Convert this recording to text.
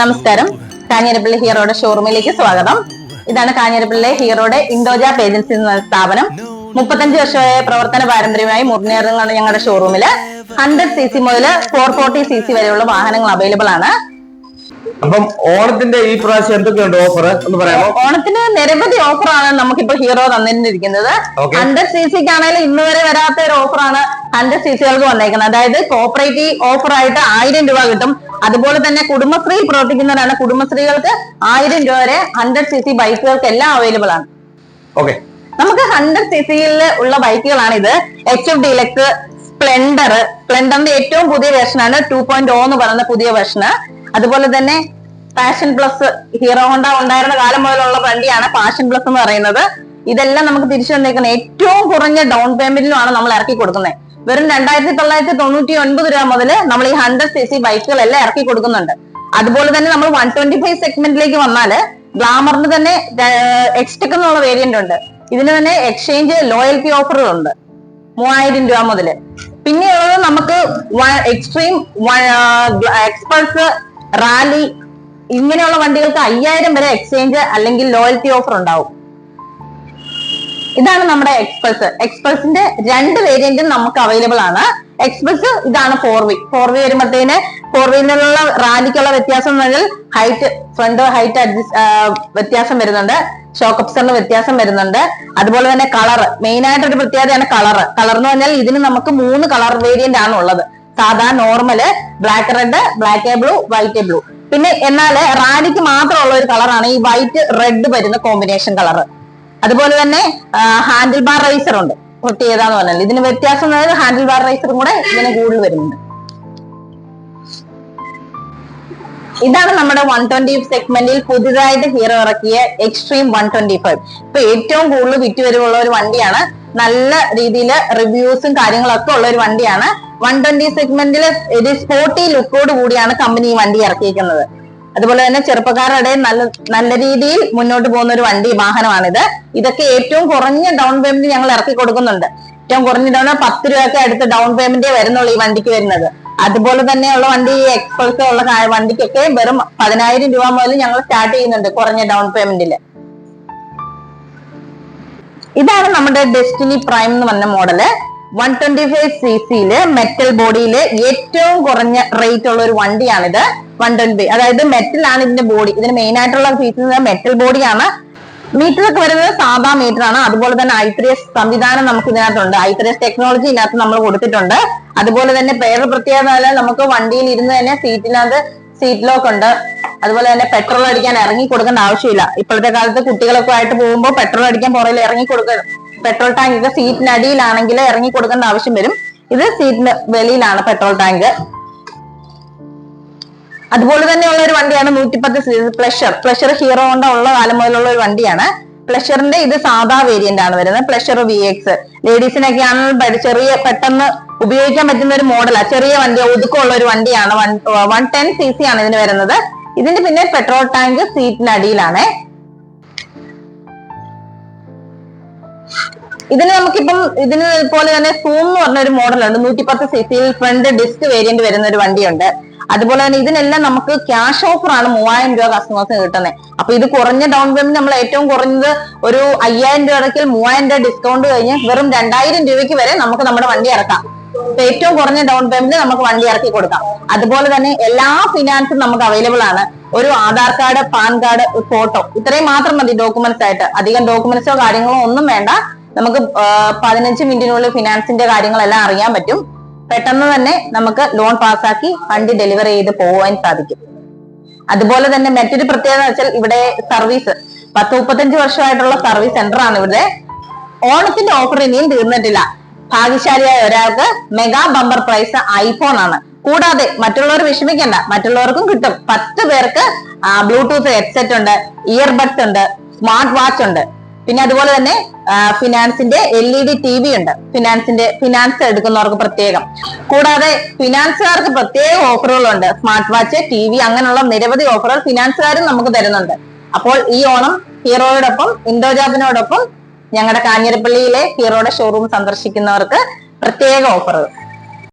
നമസ്കാരം. കാഞ്ഞിരപ്പള്ളി ഹീറോയുടെ ഷോറൂമിലേക്ക് സ്വാഗതം. ഇതാണ് കാഞ്ഞിരപ്പള്ളി ഹീറോയുടെ ഇൻഡോജ ഏജൻസി എന്ന സ്ഥാപനം. മുപ്പത്തഞ്ച് വർഷമായ പ്രവർത്തന പാരമ്പര്യമായി മുറിഞ്ഞേറുന്ന ഞങ്ങളുടെ ഷോറൂമിൽ. ഹൺഡ്രഡ് സി സി മുതൽ ഫോർ ഫോർട്ടി സി സി വരെയുള്ള വാഹനങ്ങൾ അവൈലബിൾ ആണ്. അപ്പം ഓണത്തിന്റെ ഈ പ്രാവശ്യം എന്തൊക്കെയുണ്ട് ഓഫർ എന്ന് പറയാമോ? ഓണത്തിന് നിരവധി ഓഫറാണ് നമുക്കിപ്പോ ഹീറോ തന്നിരിക്കുന്നത്. ഹൺഡ്രഡ് സി സിക്ക് ആണെങ്കിലും ഇന്ന് വരെ വരാത്ത ഒരു ഓഫറാണ് ഹൺഡ്രഡ് സി സികൾക്ക് വന്നേക്കുന്നത്. അതായത് കോപ്പറേറ്റീവ് ഓഫർ ആയിട്ട് ആയിരം രൂപ കിട്ടും. അതുപോലെ തന്നെ കുടുംബശ്രീയിൽ പ്രവർത്തിക്കുന്നവരാണ്. കുടുംബശ്രീകൾക്ക് ആയിരം രൂപ വരെ ഹൺഡ്രഡ് സി സി ബൈക്കുകൾക്ക് എല്ലാം അവൈലബിൾ ആണ്. ഓക്കെ നമുക്ക് ഹൺഡ്രഡ് സി സിയിൽ ഉള്ള ബൈക്കുകളാണ് ഇത്. എച്ച് എഫ് ഡിലക്സ് സ്പ്ലെൻഡർ സ്പ്ലെൻഡറിന്റെ ഏറ്റവും പുതിയ വേർഷനാണ് ടു പോയിന്റ് ഓ എന്ന് പറയുന്ന പുതിയ വേർഷൻ അതുപോലെ തന്നെ പാഷൻ പ്ലസ് ഹീറോ ഹോണ്ട ഉണ്ടായിരുന്ന കാലം മുതലുള്ള വണ്ടിയാണ് പാഷൻ പ്ലസ് എന്ന് പറയുന്നത്. ഇതെല്ലാം നമുക്ക് തിരിച്ചു തന്നേക്കുന്നത് ഏറ്റവും കുറഞ്ഞ ഡൗൺ പേയ്മെന്റിലുമാണ് നമ്മൾ ഇറക്കി കൊടുക്കുന്നത്. വെറും രണ്ടായിരത്തി തൊള്ളായിരത്തി തൊണ്ണൂറ്റി ഒൻപത് രൂപ മുതൽ നമ്മൾ ഈ ഹൺഡ്രഡ് സി സി ബൈക്കുകളെല്ലാം ഇറക്കി കൊടുക്കുന്നുണ്ട്. അതുപോലെ തന്നെ നമ്മൾ വൺ ട്വന്റി ഫൈവ് സെഗ്മെന്റിലേക്ക് വന്നാൽ ഗ്ലാമറിന് തന്നെ എക്സ്റ്റെക് എന്നുള്ള വേരിയന്റ് ഉണ്ട്. ഇതിന് തന്നെ എക്സ്ചേഞ്ച് ലോയൽറ്റി ഓഫറുകളുണ്ട് മൂവായിരം രൂപ മുതൽ പിന്നെയുള്ളത് നമുക്ക് എക്സ്ട്രീം എക്സ്പൾസ് റാലി ഇങ്ങനെയുള്ള വണ്ടികൾക്ക് അയ്യായിരം വരെ എക്സ്ചേഞ്ച് അല്ലെങ്കിൽ ലോയൽറ്റി ഓഫർ ഉണ്ടാവും. ഇതാണ് നമ്മുടെ എക്സ്പ്രസ് എക്സ്പ്രസിന്റെ രണ്ട് വേരിയന്റും നമുക്ക് അവൈലബിൾ ആണ്. എക്സ്പ്രസ് ഇതാണ് ഫോർ വി ഫോർ വി വരുമ്പോഴത്തേന് ഫോർ വീലിനുള്ള റാലിക്കുള്ള വ്യത്യാസം എന്ന് പറഞ്ഞാൽ ഹൈറ്റ് ഫ്രണ്ട് ഹൈറ്റ് അഡ്ജസ്റ്റ് വ്യത്യാസം വരുന്നുണ്ട്. ഷോക്ക് അപ്സറിന് വ്യത്യാസം വരുന്നുണ്ട്. അതുപോലെ തന്നെ കളർ മെയിൻ ആയിട്ട് ഒരു പ്രത്യേകതയാണ് കളർ കളർ എന്ന് പറഞ്ഞാൽ ഇതിന് നമുക്ക് മൂന്ന് കളർ വേരിയന്റ് ആണ് ഉള്ളത്. സാധാ normal black red black blue white blue പിന്നെ എന്നാൽ റാലിക്ക് മാത്രമുള്ള ഒരു കളറാണ് ഈ വൈറ്റ് റെഡ് വരുന്ന കോമ്പിനേഷൻ കളർ അതുപോലെ തന്നെ ഹാൻഡിൽ ബാർ റൈസർ ഉണ്ട്. പ്രത്യേകത എന്ന് പറഞ്ഞാൽ ഇതിന് വ്യത്യാസം ഹാൻഡിൽ ബാർ റൈസറും കൂടെ ഇതിന് കൂടുതൽ വരുന്നുണ്ട്. ഇതാണ് നമ്മുടെ വൺ ട്വന്റി സെഗ്മെന്റിൽ പുതിയതായിട്ട് ഹീറോ ഇറക്കിയ എക്സ്ട്രീം വൺ ട്വന്റി ഫൈവ് ഇപ്പൊ ഏറ്റവും കൂടുതൽ വിറ്റുവരവുള്ള ഒരു വണ്ടിയാണ്. നല്ല രീതിയിൽ റിവ്യൂസും കാര്യങ്ങളൊക്കെ ഉള്ള ഒരു വണ്ടിയാണ്. വൺ ട്വന്റി സെഗ്മെന്റിൽ ഒരു സ്പോർട്ടി ലുക്കോട് കൂടിയാണ് കമ്പനി ഈ വണ്ടി ഇറക്കിയിരിക്കുന്നത് അതുപോലെ തന്നെ ചെറുപ്പക്കാരുടെ നല്ല നല്ല രീതിയിൽ മുന്നോട്ട് പോകുന്ന ഒരു വണ്ടി വാഹനമാണിത്. ഇതൊക്കെ ഏറ്റവും കുറഞ്ഞ ഡൗൺ പേയ്മെന്റ് ഞങ്ങൾ ഇറക്കി കൊടുക്കുന്നുണ്ട്. ഏറ്റവും കുറഞ്ഞ ഡൗൺ പത്ത് രൂപയൊക്കെ അടുത്ത് ഡൗൺ പേയ്മെന്റേ വരുന്നുള്ളൂ ഈ വണ്ടിക്ക് വരുന്നത്. അതുപോലെ തന്നെയുള്ള വണ്ടി എക്സ്പൾസ് ഉള്ള വണ്ടിക്കൊക്കെ വെറും പതിനായിരം രൂപ മുതൽ ഞങ്ങൾ സ്റ്റാർട്ട് ചെയ്യുന്നുണ്ട് കുറഞ്ഞ ഡൗൺ പേയ്മെന്റിൽ ഇതാണ് നമ്മുടെ ഡെസ്റ്റിനി പ്രൈം എന്ന് പറഞ്ഞ model one twenty five C സിയിൽ മെറ്റൽ ബോഡിയിൽ ഏറ്റവും കുറഞ്ഞ റേറ്റ് ഉള്ള ഒരു വണ്ടിയാണിത് വൺ ട്വന്റി അതായത് മെറ്റൽ ആണ് ഇതിന്റെ ബോഡി ഇതിന് മെയിൻ ആയിട്ടുള്ള ഫീച്ചർ മെറ്റൽ ബോഡിയാണ് മീറ്റർ ഒക്കെ വരുന്നത് സാധാ മീറ്റർ ആണ്. അതുപോലെ തന്നെ ഐ എസ് സംവിധാനം നമുക്ക് ഇതിനകത്തുണ്ട്. ഐ എസ് ടെക്നോളജി ഇതിനകത്ത് നമ്മൾ കൊടുത്തിട്ടുണ്ട്. അതുപോലെ തന്നെ വേറെ പ്രത്യേകത നമുക്ക് വണ്ടിയിൽ ഇരുന്ന് തന്നെ സീറ്റിനകത്ത് സീറ്റ് ലോക്ക് ഉണ്ട്. അതുപോലെ തന്നെ പെട്രോൾ അടിക്കാൻ ഇറങ്ങി കൊടുക്കേണ്ട ആവശ്യമില്ല. ഇപ്പോഴത്തെ കാലത്ത് കുട്ടികളൊക്കെ ആയിട്ട് പോകുമ്പോൾ പെട്രോൾ അടിക്കാൻ പുറകിൽ ഇറങ്ങി കൊടുക്കുക പെട്രോൾ ടാങ്ക് ഒക്കെ സീറ്റിനടിയിലാണെങ്കിൽ ഇറങ്ങി കൊടുക്കേണ്ട ആവശ്യം വരും. ഇത് സീറ്റിന് വെളിയിലാണ് പെട്രോൾ ടാങ്ക്. അതുപോലെ തന്നെയുള്ള ഒരു വണ്ടിയാണ് നൂറ്റിപ്പത്ത് പ്ലഷർ. പ്ലഷർ ഹീറോ ഹോണ്ട ഉള്ള കാലം മുതലുള്ള ഒരു വണ്ടിയാണ്. പ്ലഷറിന്റെ ഇത് സാധാ വേരിയന്റ് ആണ് വരുന്നത്. പ്ലഷർ വി എക്സ് ലേഡീസിനൊക്കെ ആണെങ്കിൽ ചെറിയ പെട്ടെന്ന് ഉപയോഗിക്കാൻ പറ്റുന്ന ഒരു മോഡലാണ് ചെറിയ വണ്ടി ഒതുക്കമുള്ള ഒരു വണ്ടിയാണ്. One one ten C C ആണ് ഇതിന് വരുന്നത്. ഇതിന്റെ പിന്നെ പെട്രോൾ ടാങ്ക് സീറ്റിനടിയിലാണ്. ഇതിന് നമുക്കിപ്പം ഇതിന് പോലെ തന്നെ സൂം എന്ന് പറഞ്ഞ ഒരു മോഡലുണ്ട് നൂറ്റിപ്പത്ത് സി സിയിൽ ഫ്രണ്ട് ഡിസ്ക് വേരിയന്റ് വരുന്ന ഒരു വണ്ടിയുണ്ട്. അതുപോലെ തന്നെ ഇതിനെല്ലാം നമുക്ക് ക്യാഷ് ഓഫർ ആണ് മൂവായിരം രൂപ കസ്റ്റമേഴ്സിന് കിട്ടുന്നത് അപ്പൊ ഇത് കുറഞ്ഞ ഡൗൺ പേയ്മെന്റ് നമ്മൾ ഏറ്റവും കുറഞ്ഞത് ഒരു അയ്യായിരം രൂപ ഇടയ്ക്ക് മൂവായിരം രൂപ ഡിസ്കൗണ്ട് കഴിഞ്ഞ് വെറും രണ്ടായിരം രൂപയ്ക്ക് വരെ നമുക്ക് നമ്മുടെ വണ്ടി ഇറക്കാം. ഏറ്റവും കുറഞ്ഞ ഡൗൺ പേയ്മെന്റ് നമുക്ക് വണ്ടി ഇറക്കി കൊടുക്കാം. അതുപോലെ തന്നെ എല്ലാ ഫിനാൻസും നമുക്ക് അവൈലബിൾ ആണ്. ഒരു Aadhaar card PAN card photo ഇത്രയും മാത്രം മതി ഡോക്യുമെന്റ്സ് ആയിട്ട്. അധികം ഡോക്യുമെന്റ്സോ കാര്യങ്ങളോ ഒന്നും വേണ്ട. നമുക്ക് പതിനഞ്ച് മിനിറ്റിനുള്ളിൽ ഫിനാൻസിന്റെ കാര്യങ്ങളെല്ലാം അറിയാൻ പറ്റും. പെട്ടെന്ന് തന്നെ നമുക്ക് ലോൺ പാസ്സാക്കി ഫണ്ട് ഡെലിവറി ചെയ്ത് പോകാൻ സാധിക്കും. അതുപോലെ തന്നെ മറ്റൊരു പ്രത്യേകത വെച്ചാൽ ഇവിടെ സർവീസ്. പത്ത് മുപ്പത്തഞ്ച് വർഷമായിട്ടുള്ള സർവീസ് സെന്റർ ആണ് ഇവിടെ. ഓണത്തിന്റെ ഓഫർ ഇനിയും തീർന്നിട്ടില്ല. ഭാഗ്യശാലിയായ ഒരാൾക്ക് മെഗാ ബമ്പർ പ്രൈസ് ഐഫോൺ ആണ്. കൂടാതെ മറ്റുള്ളവർ വിഷമിക്കണ്ട. മറ്റുള്ളവർക്കും കിട്ടും. പത്ത് പേർക്ക് ബ്ലൂടൂത്ത് ഹെഡ്സെറ്റ് ഉണ്ട് ഇയർബഡ്സ് ഉണ്ട് സ്മാർട്ട് വാച്ച് ഉണ്ട്. പിന്നെ അതുപോലെ തന്നെ ഫിനാൻസിന്റെ L E D T V ഉണ്ട്. ഫിനാൻസിന്റെ ഫിനാൻസ് എടുക്കുന്നവർക്ക് പ്രത്യേകം. കൂടാതെ ഫിനാൻസുകാർക്ക് പ്രത്യേക ഓഫറുകളുണ്ട് സ്മാർട്ട് വാച്ച് ടി വി അങ്ങനെയുള്ള നിരവധി ഓഫറുകൾ ഫിനാൻസുകാരും നമുക്ക് തരുന്നുണ്ട്. അപ്പോൾ ഈ ഓണം ഹീറോയോടൊപ്പം ഇൻഡോജാബിനോടൊപ്പം ഞങ്ങളുടെ കാഞ്ഞിരപ്പള്ളിയിലെ ഹീറോയുടെ ഷോറൂം സന്ദർശിക്കുന്നവർക്ക് പ്രത്യേക ഓഫറുകൾ